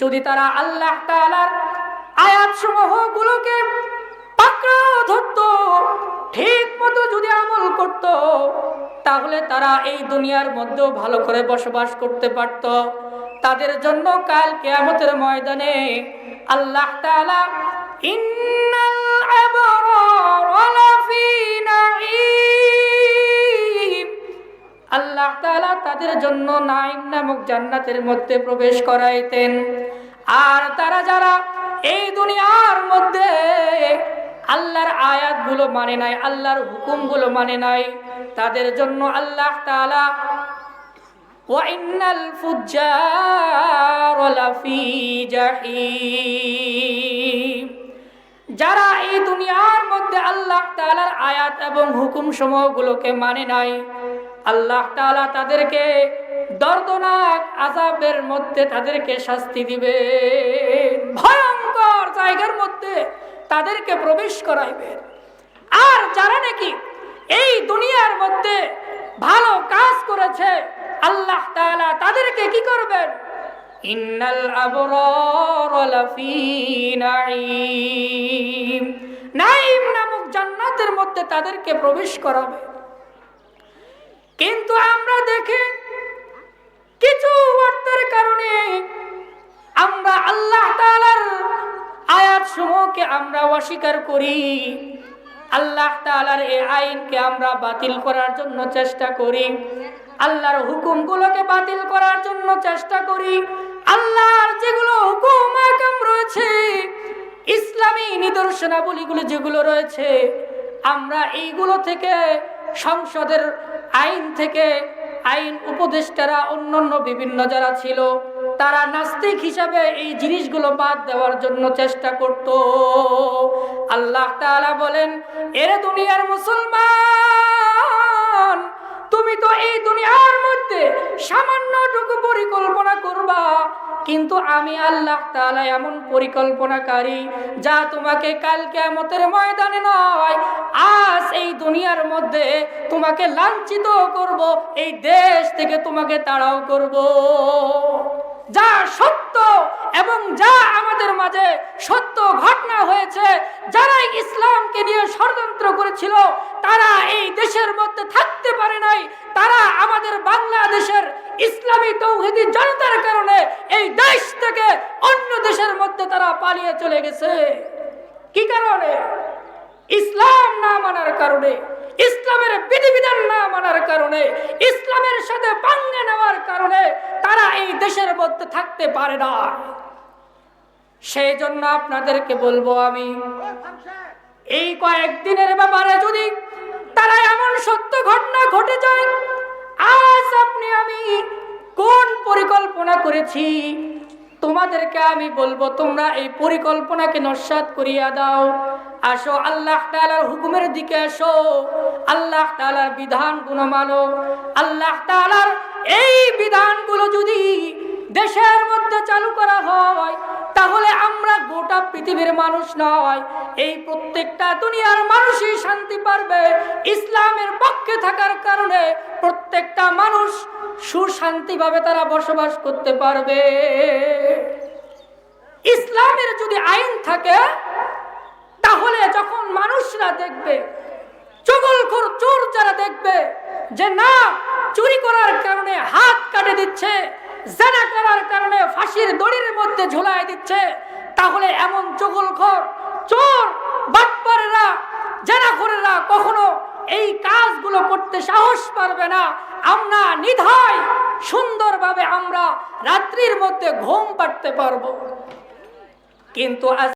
যদি তারা আল্লাহ আয়াত সমূহ গুলোকে ধরত ঠিক মতো যদি আমল করত, তাহলে তারা এই দুনিয়ার মধ্যেও ভালো করে বসবাস করতে পারত। তাদের জন্য কাল কেয়ামতের ময়দানে আল্লাহ আল্লাহ তাআলা তাদের জন্য নাইম নামক জান্নাতের মধ্যে প্রবেশ করাইতেন। আর তারা যারা এই দুনিয়ার মধ্যে আল্লাহর আয়াতগুলো মানে নাই, আল্লাহর হুকুমগুলো মানে নাই, তাদের জন্য আল্লাহ জাহিম। যারা এই দুনিয়ার মধ্যে আল্লাহ তাআলার আয়াত এবং হুকুম সমূহগুলোকে মানে নাই। আল্লাহ তাআলা তাদেরকে দর্দনাক আজাবের মধ্যে তাদেরকে শাস্তি দিবে ভয়ঙ্কর জায়গার মধ্যে তাদেরকে প্রবেশ করাইবে আর যারা নাকি এই দুনিয়ার মধ্যে ভালো কাজ করেছে, আল্লাহ তাআলা তাদেরকে কি করবেন? ইন্নাল মধ্যে তাদেরকে প্রবেশ করাবে। কিন্তু আমরা দেখি কিছু অর্থের কারণে আমরা আল্লাহ তাআলার আয়াত সমূহকে আমরা অস্বীকার করি। আল্লাহ তাআলার এই আইনকে আমরা বাতিল করার জন্য চেষ্টা করি। আল্লাহর হুকুমগুলোকে বাতিল করার জন্য চেষ্টা করি। আল্লাহর যেগুলো হুকুম রয়েছে, ইসলামী নিদর্শনাবলীগুলো যেগুলো রয়েছে আমরা এইগুলো থেকে সংসদের আইন থেকে আইন উপদেষ্টারা, অন্যান্য বিভিন্ন যারা ছিল, তারা নাস্তিক হিসাবে এই জিনিসগুলো বাদ দেওয়ার জন্য চেষ্টা করত। আল্লাহ তাআলা বলেন এর দুনিয়ার মুসলমান, তুমি তো এই দুনিয়ার মধ্যে সামান্যটুকু পরিকল্পনা কিন্তু আমি আল্লাহ তাআলা এমন পরিকল্পনাকারী যা তোমাকে কাল কিয়ামতের ময়দানে নয়, আজ এই দুনিয়ার মধ্যে তোমাকে লাঞ্ছিত করব, এই দেশ থেকে তোমাকে তাড়াও করব। যা সত্য এবং যা আমাদের মাঝে সত্য ঘটনা হয়েছে যারা ইসলামকে নিয়ে ষড়যন্ত্র করেছিল, তারা এই দেশের মধ্যে থাকতে পারে নাই, তারা আমাদের বাংলাদেশের ইসলামী তৌহিদি জনতার কারণে এই দেশ থেকে অন্য দেশের মধ্যে তারা পালিয়ে চলে গেছে। কি কারণে? ইসলাম না মানার কারণে, ইসলামের বিধিবিধান না মানার কারণে, ইসলামের সাথে পাঙ্গে নেওয়ার কারণে তারা এই দেশের মধ্যে থাকতে পারে না। সেই জন্য আপনাদেরকে বলব আমি, এই কয়েকদিনের ব্যাপারে যদি তারা এমন সত্য ঘটনা ঘটে যায় আজ আপনি আমি কোন পরিকল্পনা করেছি? তোমাদেরকে আমি বলব, তোমরা এই পরিকল্পনাকে নস্বাত করিয়া দাও। আসো, আল্লাহ তাআলার হুকুমের দিকে আসো। আল্লাহ তাআলার বিধানগুলো মানো। আল্লাহ তাআলার এই বিধানগুলো যদি দেশের মধ্যে চালু করা হয়, তাহলে আমরা গোটা পৃথিবীর মানুষ নয়। এই প্রত্যেকটা দুনিয়ার মানুষই শান্তি পারবে। ইসলামের পক্ষে থাকার কারণে প্রত্যেকটা মানুষ সুশান্তিভাবে তারা বসবাস করতে পারবে। ইসলামের যদি আইন থাকে, তাহলে যখন মানুষরা দেখবে চোর যারা দেখবে, যে না, চুরি করার কারণে হাত কাটে দিচ্ছে, জেনা করার কারণে ফাঁসির দড়ির মধ্যে ঝুলাই দিচ্ছে, তাহলে এমন চগলখোর, চোর, বাটপারেরা, জেনাখোরেরা কখনো এই কাজগুলো করতে সাহস পারবে না। আমরা নিধায় সুন্দরভাবে আমরা রাত্রির মধ্যে ঘুম পাড়তে পারব। কিন্তু